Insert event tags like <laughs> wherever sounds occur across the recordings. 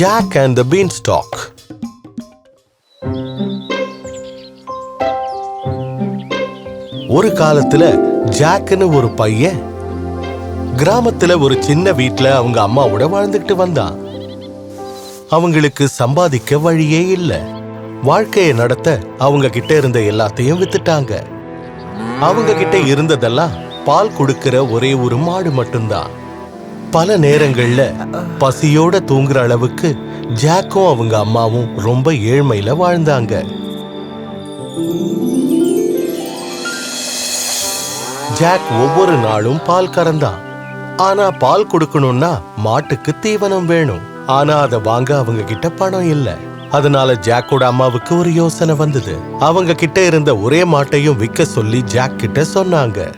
Jack and the beanstalk ஒரு காலத்துல ஜாக்குன்னு ஒரு பையன் கிராமத்துல ஒரு சின்ன வீட்ல அவங்க அம்மாவோட வாழ்ந்துகிட்டு வந்தான். அவங்களுக்கு சம்பாதிக்க வழியே இல்லை. வாழ்க்கையை நடத்த அவங்க கிட்ட இருந்த எல்லாத்தையும் வித்துட்டாங்க. அவங்க கிட்ட இருந்ததெல்லாம் பால் கொடுக்கிற ஒரே ஒரு மாடு மட்டும்தான். பல நேரங்கள்ல பசியோட தூங்குற அளவுக்கு ஜாக்கும் அவங்க அம்மாவும் ரொம்ப ஏழ்மையில வாழ்ந்தாங்க. ஜாக் ஒவ்வொரு நாளும் பால் கறந்தான். ஆனா பால் கொடுக்கணும்னா மாட்டுக்கு தீவனம் வேணும். ஆனா அதை வாங்க அவங்க கிட்ட பணம் இல்ல. அதனால ஜாக்கோட அம்மாவுக்கு ஒரு யோசனை வந்தது. அவங்க கிட்ட இருந்த ஒரே மாட்டையும் விற்க சொல்லி ஜாக் கிட்ட சொன்னாங்க.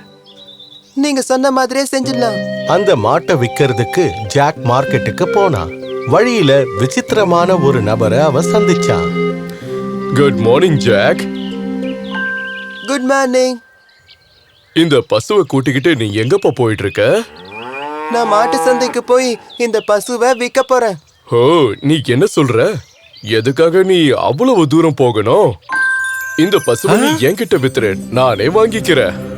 நீங்க சொன்ன மாதிரியே செஞ்சிடலாம். அந்த மாட்டை விக்கிறதுக்கு ஜாக் மார்க்கெட்டுக்கு போனான் வழியில விசித்திரமான ஒரு நபரை அவன் சந்திச்சான். Good morning Jack good morning இந்த பசுவை கூட்டிக்கிட்டு நீ எங்கப்பா போயிட்டு இருக்க நான் மாட்டு சந்தைக்கு போய் இந்த பசுவை விற்க போறேன். ஓ நீ என்ன சொல்ற? எதுக்காக நீ அவ்வளவு தூரம் போகணும்? இந்த பசுவை நீ என்கிட்ட வித்துரு நானே வாங்கிக்கிறேன்.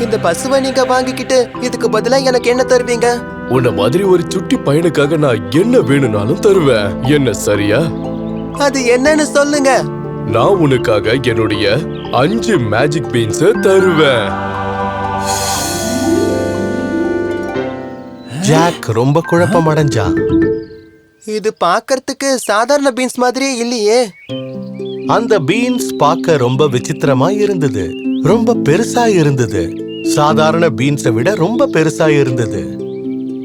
இந்த பசுவை நீங்க வாங்கிக்கிட்டு இதுக்கு பதிலா எனக்கு என்ன தருவீங்க? உன்ன மாதிரி ஒரு சுட்டி பையனுக்காக நான் என்ன வேணும்னாலும் தருவேன். என்ன சரியா? அது என்னன்னு சொல்லுங்க. நான் உனக்காக என்னுடைய அஞ்சு மேஜிக் பீன்ஸ தருவேன். ஜாக் ரொம்ப குழப்பம் அடைஞ்சான் இது பார்க்கறதுக்கு சாதாரண பீன்ஸ் மாதிரியே இல்லையே. அந்த பீன்ஸ் பார்க்க ரொம்ப விசித்திரமா இருந்தது. ரொம்ப பெருசா இருந்தது. சாதாரண பீன்ஸை விட ரொம்ப பெருசா இருந்தது.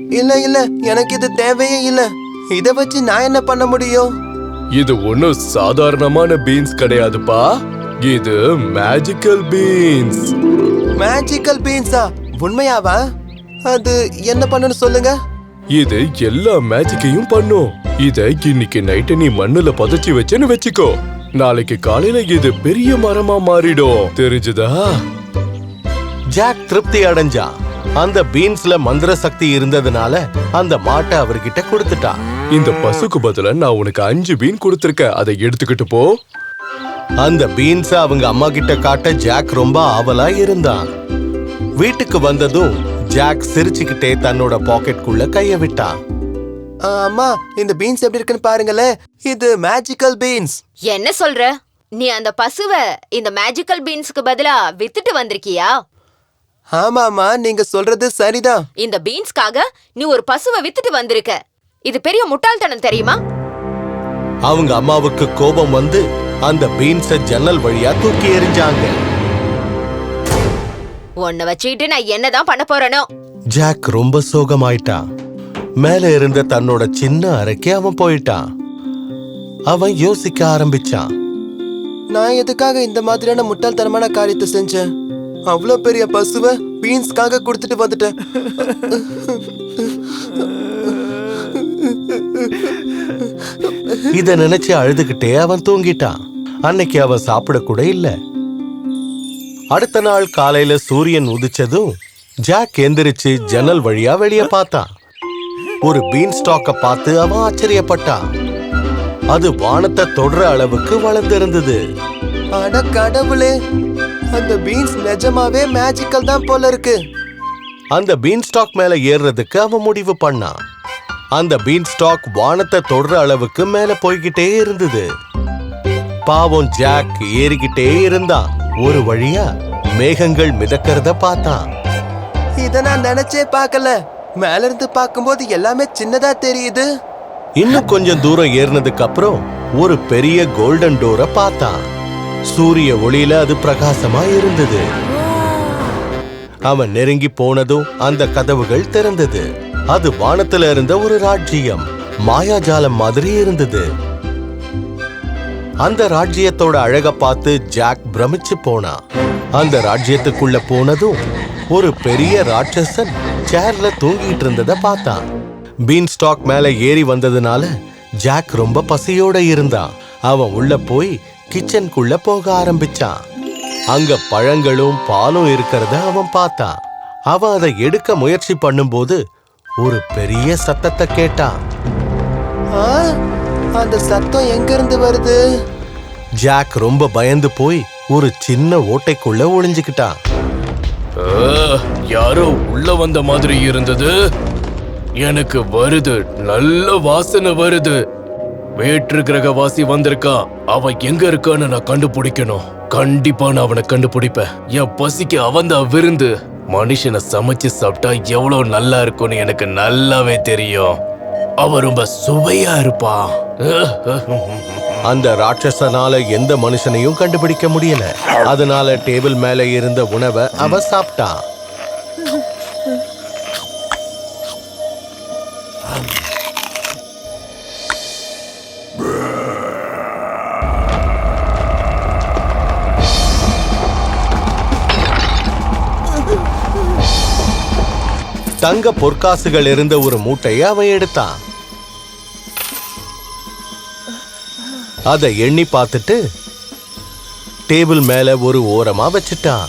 இல்ல இல்ல எனக்கு இது தேவையே இல்ல. இத வச்சு நான் என்ன பண்ண முடியும்? இது ஒன்னும் சாதாரணமான பீன்ஸ் கிடையாதுப்பா. இது மேஜிக்கல் பீன்ஸ். மேஜிக்கல் பீன்ஸா? உண்மையாவா? அது என்ன பண்ணணும் சொல்லுங்க. இது எல்லா மேஜிக்கையும் பண்ணும். இத இன்னைக்கு நைட்டு நீ மண்ணுல புதைச்சி வச்சேன்னு வச்சுக்கோ. நாளைக்கு காலையில இது பெரிய மரமா மாறிடும். தெரிஞ்சுதா? ஜாக் திருப்தி அடைஞ்சான். அந்த பீன்ஸ்ல மந்திர சக்தி இருந்ததுனால அந்த மாட்டை அவர்கிட்ட கொடுத்துட்டான் இந்த பசுக்கு பதிலா நான் உனக்கு அஞ்சு பீன் கொடுத்திருக்கேன். அதை எடுத்துக்கிட்டு போ. அந்த பீன்ஸ அவங்க அம்மா கிட்ட காட்ட ஜாக் ரொம்ப ஆவலா இருந்தான். வீட்டுக்கு வந்ததும் ஜாக் சிரிச்சுக்கிட்டே தன்னோட பாக்கெட்குள்ள கைய விட்டான். அம்மா இந்த பீன்ஸ் எப்படி இருக்குன்னு பாருங்களேன் இது மேஜிக்கல் பீன்ஸ் என்ன சொல்ற? நீ அந்த பசுவை இந்த மேஜிக்கல் பீன்ஸ்க்கு பதிலா வித்துட்டு வந்திருக்கியா? ஆமாமா நீங்க சொல்றது சரிதான். இந்த பீன்ஸ்க்காக நீ ஒரு பசுவை வித்துட்டு வந்திருக்க. இது பெரிய முட்டாள்தனம் தெரியுமா? அவங்க அம்மாவுக்கு கோபம் வந்து அந்த பீன்ஸ ஜன்னல் வழியா தூக்கி எறிஞ்சாங்க. உன்னை வச்சுக்கிட்டு நான் என்னதான் பண்ண போறேனோ. ஜாக் ரொம்ப சோகமாயிட்டான். மேல இருந்த தன்னோட சின்ன அறைக்கு அவன் போயிட்டான். அவன் யோசிக்க ஆரம்பிச்சான். நான் எதுக்காக இந்த மாதிரியான முட்டாள்தனமான காரியத்தை செஞ்சேன்? அவ்வளோ பெரிய பசுவை பீன்ஸ்க்காக கொடுத்துட்டு வந்துட்டேன். இத நினைச்சு அழுதுகிட்டே அவன் தூங்கிட்டான். அன்னைக்கு அவன் சாப்பிட கூட இல்ல. அடுத்த நாள் காலையில சூரியன் உதிச்சதும் ஜாக் எந்திரிச்சு ஜன்னல் வழியா வெளிய பார்த்தான். ஒரு பீன் ஸ்டாக்க பார்த்து அவன் ஆச்சரியப்பட்டான். அது வானத்தை தொடுற அளவுக்கு வளர்ந்திருந்தது. அட கடவுளே அந்த பீன்ஸ் நிஜமாவே மேஜிக்கல் தான் போல இருக்கு. அந்த பீன் ஸ்டாக் மேல ஏறுறதுக்கு அவன் முடிவு பண்ணான் அந்த பீன் ஸ்டாக் வானத்தை தொடுற அளவுக்கு மேல போய்கிட்டே இருந்தது. பாவம் ஜாக் ஏறிக்கிட்டே இருந்தான். ஒரு வழியா மேகங்கள் மிதக்கிறத பார்த்தான். இத நான் நினைச்சே பார்க்கல. மேல இருந்து பார்க்கும்போது எல்லாமே சின்னதா தெரியுது. இன்னும் கொஞ்சம் தூரம் ஏறினதுக்கு அப்புறம் ஒரு பெரிய கோல்டன் டோரை பார்த்தான். சூரிய ஒளியில அது பிரகாசமா இருந்தது. அவன் நெருங்கி போனதும் அந்த கதவுகள் திறந்தது. அது வானத்துல இருந்த ஒரு ராஜ்ஜியம் மாயாஜாலம் மாதிரி இருந்தது. அந்த ராஜ்யத்தோட அழக பார்த்து ஜாக் பிரமிச்சு போனான் அந்த ராஜ்யத்துக்குள்ள போனதும் ஒரு பெரிய ராட்சசன் சேர்ல தூங்கிட்டு இருந்தத பார்த்தான். பீன் ஸ்டாக் மேல ஏறி வந்ததுனால ஜாக் ரொம்ப பசியோட இருந்தான். அவன் உள்ள போய் கிச்சனுக்குள்ள போக ஆரம்பிச்சான். அங்க பழங்களும் பாலும் இருக்கிறத அவன் பார்த்தான். அவன் அதை எடுக்க முயற்சி பண்ணும்போது ஒரு பெரிய சத்தத்தை கேட்டான். ஆ, அந்த சத்தம் எங்க இருந்து வருது? ஜாக் ரொம்ப பயந்து போய் ஒரு சின்ன ஓட்டைக்குள்ள ஒளிஞ்சுக்கிட்டான். யாரோ உள்ள வந்த மாதிரி இருந்தது. எனக்கு வருது நல்ல வாசனை வருது. வேற்று கிரகவாசி வந்திருக்கான் அவன் எங்க இருக்கான்னு நான் கண்டுபிடிக்கணும். கண்டிப்பா நான் அவனை கண்டுபிடிப்பேன். என் பசிக்கு அவன் தான் விருந்து. மனுஷனை சமைச்சு சாப்பிட்டா எவ்வளவு நல்லா இருக்கும்னு எனக்கு நல்லாவே தெரியும். அவன் ரொம்ப சுவையா இருப்பான் அந்த ராட்சசனால எந்த மனுஷனையும் கண்டுபிடிக்க முடியல. அதனால டேபிள் மேல இருந்த உணவை அவ சாப்பிட்டான் தங்க பொற்காசுகள் இருந்த ஒரு மூட்டையை அவன் எடுத்தான். அதை எண்ணி பார்த்துட்டு டேபிள் மேல ஒரு ஓரமா வச்சுட்டான்.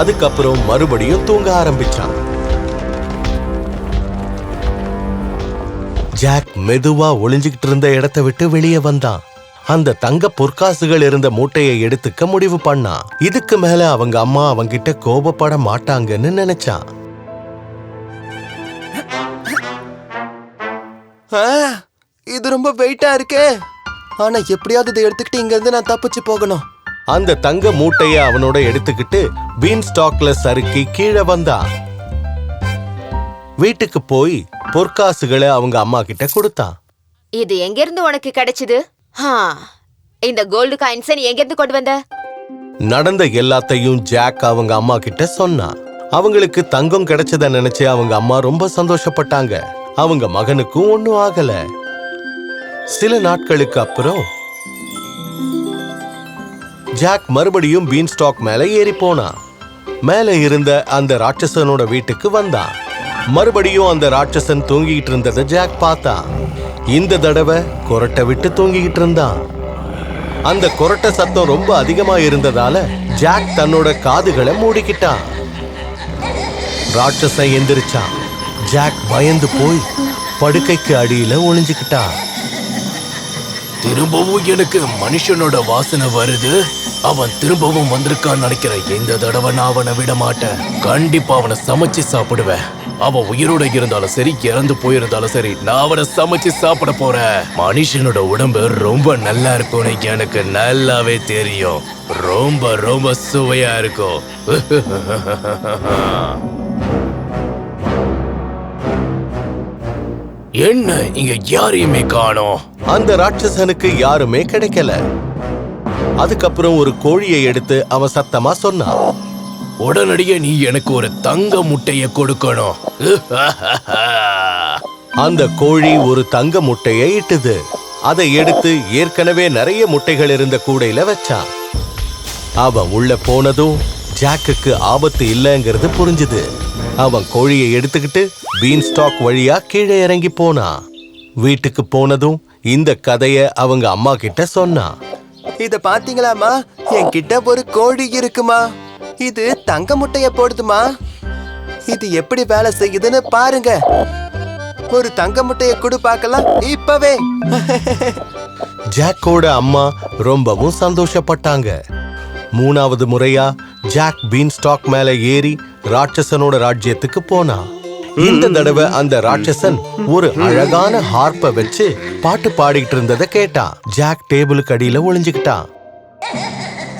அதுக்கப்புறம் மறுபடியும் தூங்க ஆரம்பிச்சான். ஜாக் மெதுவா ஒளிஞ்சுகிட்டு இருந்த இடத்தை விட்டு வெளியே வந்தான். அந்த தங்க பொற்காசுகள் இருந்த மூட்டையை எடுத்துக்க முடிவு பண்ணான் இதுக்கு மேல அவங்க அம்மா அவங்கிட்ட கோபப்பட மாட்டாங்கன்னு நினைச்சான். ஆ, இது ரொம்ப வெயிட்டா இருக்கே. ஆனா எப்படியாவது இதை எடுத்துக்கிட்டு இங்க இருந்து நான் தப்பிச்சு போகணும். அந்த தங்க மூட்டைய அவனோட எடுத்துக்கிட்டு பீன் ஸ்டாக்ல சறுக்கி கீழே வந்தான். வீட்டுக்கு போய் பொற்காசுகளை அவங்க அம்மா கிட்ட கொடுத்தான். இது எங்க இருந்து உனக்கு கிடைச்சது? இந்த கோல்டு காயின்ஸை நீ எங்க இருந்து கொண்டு வந்த? நடந்த எல்லாத்தையும் ஜாக் அவங்க அம்மா கிட்ட சொன்னான் அவங்களுக்கு தங்கம் கிடைச்சத நினைச்சு அவங்க அம்மா ரொம்ப சந்தோஷப்பட்டாங்க. அவங்க மகனுக்கும் ஒன்னும் ஆகல. சில நாட்களுக்கு அப்புறம் ஜாக் மறுபடியும் பீன் ஸ்டாக் மேல ஏறி போனான் மேல இருந்த அந்த ராட்சசனோட வீட்டுக்கு வந்தான். மறுபடியும் அந்த ராட்சசன் தூங்கிட்டு இருந்ததை ஜாக் பார்த்தான் இந்த தடவை கொரட்டை விட்டு தூங்கிக்கிட்டு இருந்தான். அந்த கொரட்டை சத்தம் ரொம்ப அதிகமா இருந்ததால ஜாக் தன்னோட காதுகளை மூடிக்கிட்டான். ராட்சசன் எந்திரிச்சான். ஜாக் பயந்து போய் படுக்கைக்கு அடியில ஒளிஞ்சுக்கிட்டான். திரும்பவும் எனக்கு மனுஷனோட வாசனை வருது. அவன் திரும்பவும் வந்திருக்கான்னு நினைக்கிறேன் இந்த தடவை நான் அவனை விட மாட்டேன். கண்டிப்பா அவனை சமைச்சு சாப்பிடுவேன். அவன் உயிரோட இருந்தாலும் சரி இறந்து போயிருந்தாலும் சரி நான் அவனை சமைச்சு சாப்பிட போறேன். மனுஷனோட உடம்பு ரொம்ப நல்லா இருக்கும்னு எனக்கு நல்லாவே தெரியும். ரொம்ப ரொம்ப சுவையா இருக்கும். <laughs> என்ன இங்க யாரையுமே காணோம்? அந்த ராட்சசனுக்கு யாருமே கிடைக்கல. அதுக்கப்புறம் ஒரு கோழியை எடுத்து அவன் சத்தமா சொன்னான். உடனடியே நீ எனக்கு ஒரு தங்க முட்டைய கொடுக்கணும். <laughs> அந்த கோழி ஒரு தங்க முட்டையை இட்டுது. அதை எடுத்து ஏற்கனவே நிறைய முட்டைகள் இருந்த கூடையில வச்சான் அவன் உள்ள போனதும் ஜாக்குக்கு ஆபத்து இல்லைங்கிறது புரிஞ்சுது. அவன் கோழியை எடுத்துக்கிட்டு பீன் ஸ்டாக் வழியா கீழே இறங்கி போனான் வீட்டுக்கு போனதும் இந்த கதைய அவங்க அம்மா கிட்ட சொன்னான் இத பாத்தீங்களாமா என்கிட்ட ஒரு கோழி இருக்குமா? இது தங்க முட்டைய போடுதுமா? இது எப்படி வேலை செய்யுதுன்னு பாருங்க. ஒரு தங்க முட்டைய குடு பார்க்கலாம். இப்பவே. ஜாக்கோட அம்மா ரொம்பவும் சந்தோஷப்பட்டாங்க. மூணாவது முறையா ஜாக் பீன் ஸ்டாக் மேல ஏறி ராட்சசனோட ராஜ்யத்துக்கு போனான் இந்த தடவை அந்த ராட்சசன் ஒரு அழகான ஹார்ப்ப வச்சு பாட்டு பாடிக்கிட்டு இருந்ததை கேட்டான் ஜாக் டேபிளுக்கு அடியில ஒளிஞ்சுக்கிட்டான்.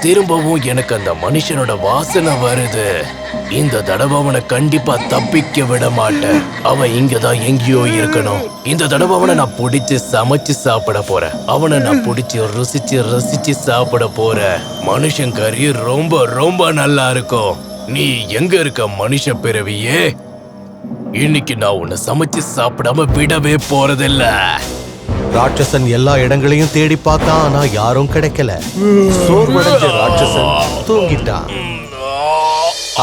திரும்பவும் எனக்கு அந்த மனுஷனோட வாசனை வருது. இந்த தடவை அவனை கண்டிப்பா தப்பிக்க விட மாட்டேன். அவன் இங்கதான் எங்கேயோ இருக்கணும். இந்த தடவை அவனை நான் பிடிச்சு சமைச்சு சாப்பிட போறேன். அவனை நான் பிடிச்சு ருசிச்சு ரசிச்சு சாப்பிட போறேன். மனுஷன் கறி ரொம்ப ரொம்ப நல்லா இருக்கும். நீ எங்க இருக்க மனுஷ பிறவியே? இன்னைக்கு நான் உன்னை சமைச்சு சாப்பிடாம விடவே போறதில்லை. ராட்சசன் எல்லா இடங்களையும் தேடி பார்த்தான் ஆனா யாரும் கிடைக்கல. சோர்வடைஞ்ச ராட்சசன் தூங்கிட்டான்.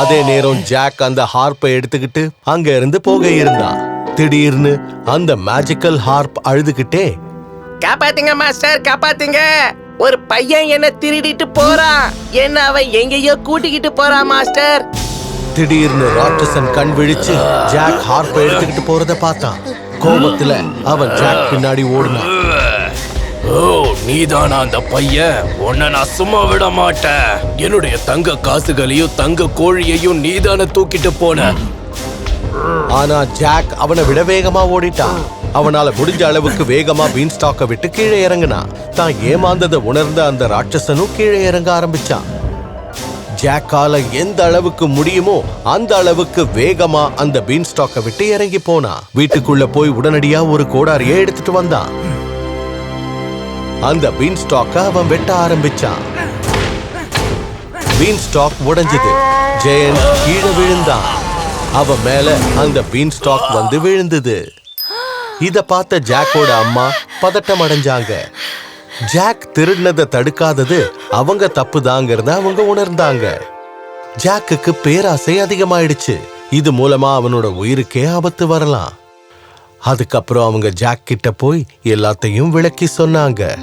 அதே நேரம் ஜாக் அந்த ஹார்ப்பை எடுத்துக்கிட்டு அங்க இருந்து போக இருந்தான் திடீர்னு அந்த மேஜிக்கல் ஹார்ப் அழுதுகிட்டே காப்பாத்துங்க மாஸ்டர் காப்பாத்துங்க. ஒரு பையன் என்ன திருடிட்டு போறான். என்ன அவன் எங்கேயோ கூட்டிக்கிட்டு போறான் மாஸ்டர் திடீர்னு ராட்சசன் கண் விழிச்சு ஜாக் ஹார்ப்பை எடுத்துக்கிட்டு போறத பார்த்தான். கோபத்துல அவன் ஜாக் பின்னாடி ஓடினான். ஓ நீதானா அந்த பையன்? உன்னை நான் சும்மா விட மாட்டேன். என்னுடைய தங்க காசுகளையும் தங்க கோழியையும் நீதானே தூக்கிட்டு போன. ஆனா ஜாக் அவனை விட வேகமா ஓடிட்டான். அவனால முடிஞ்ச அளவுக்கு வேகமா பீன் ஸ்டாக்க விட்டு கீழே இறங்கினான். தான் ஏமாந்ததை உணர்ந்த அந்த ராட்சசனும் கீழே இறங்க ஆரம்பிச்சான். ஜாக்கால எந்த அளவுக்கு முடியுமோ அந்த அளவுக்கு வேகமா அந்த பீன் ஸ்டாக்க விட்டு இறங்கி போனா. வீட்டுக்குள்ள போய் உடனடியா ஒரு கோடாரியை எடுத்துட்டு வந்தான் அந்த பீன் ஸ்டாக்க அவன் வெட்ட ஆரம்பிச்சான். Been stock உடைஞ்சது. ஜெயன் கீழே விழுந்தான். அவன் மேல அந்த பீன் ஸ்டாக் வந்து விழுந்தது. இத பார்த்த ஜாக்கோட அம்மா பதட்டம் அடைஞ்சாங்க ஜாக் திருடினதை தடுக்காதது அவங்க தப்புதாங்கிறத அவங்க உணர்ந்தாங்க. ஜாக்குக்கு பேராசை அதிகமாயிடுச்சு. இது மூலமா அவனோட உயிருக்கே ஆபத்து வரலாம். அதுக்கப்புறம் அவங்க ஜாக் கிட்ட போய் எல்லாத்தையும் விளக்கி சொன்னாங்க.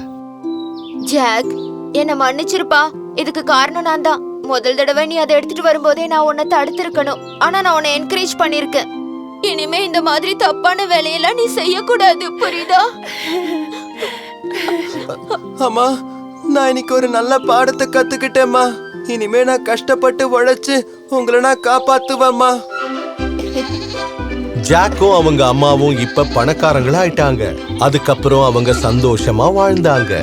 ஜாக் என்ன மன்னிச்சிருப்பா. இதுக்கு காரணம் நான் தான் முதல் தடவை நீ அதை எடுத்துட்டு வரும்போதே நான் உன்னை தடுத்திருக்கணும். ஆனா நான் உன்னை என்கரேஜ் பண்ணிருக்கேன் இனிமே இந்த மாதிரி தப்பான வேலையெல்லாம் நீ செய்யக்கூடாது புரியுதா? அம்மா நான் இன்னைக்கு ஒரு நல்ல பாடத்தை கத்துக்கிட்டேம்மா. இனிமே நான் கஷ்டப்பட்டு உழைச்சு உங்களை நான் காப்பாத்துவேம்மா. ஜாக்கும் அவங்க அம்மாவும் இப்ப பணக்காரங்களா ஆயிட்டாங்க. அதுக்கப்புறம் அவங்க சந்தோஷமா வாழ்ந்தாங்க.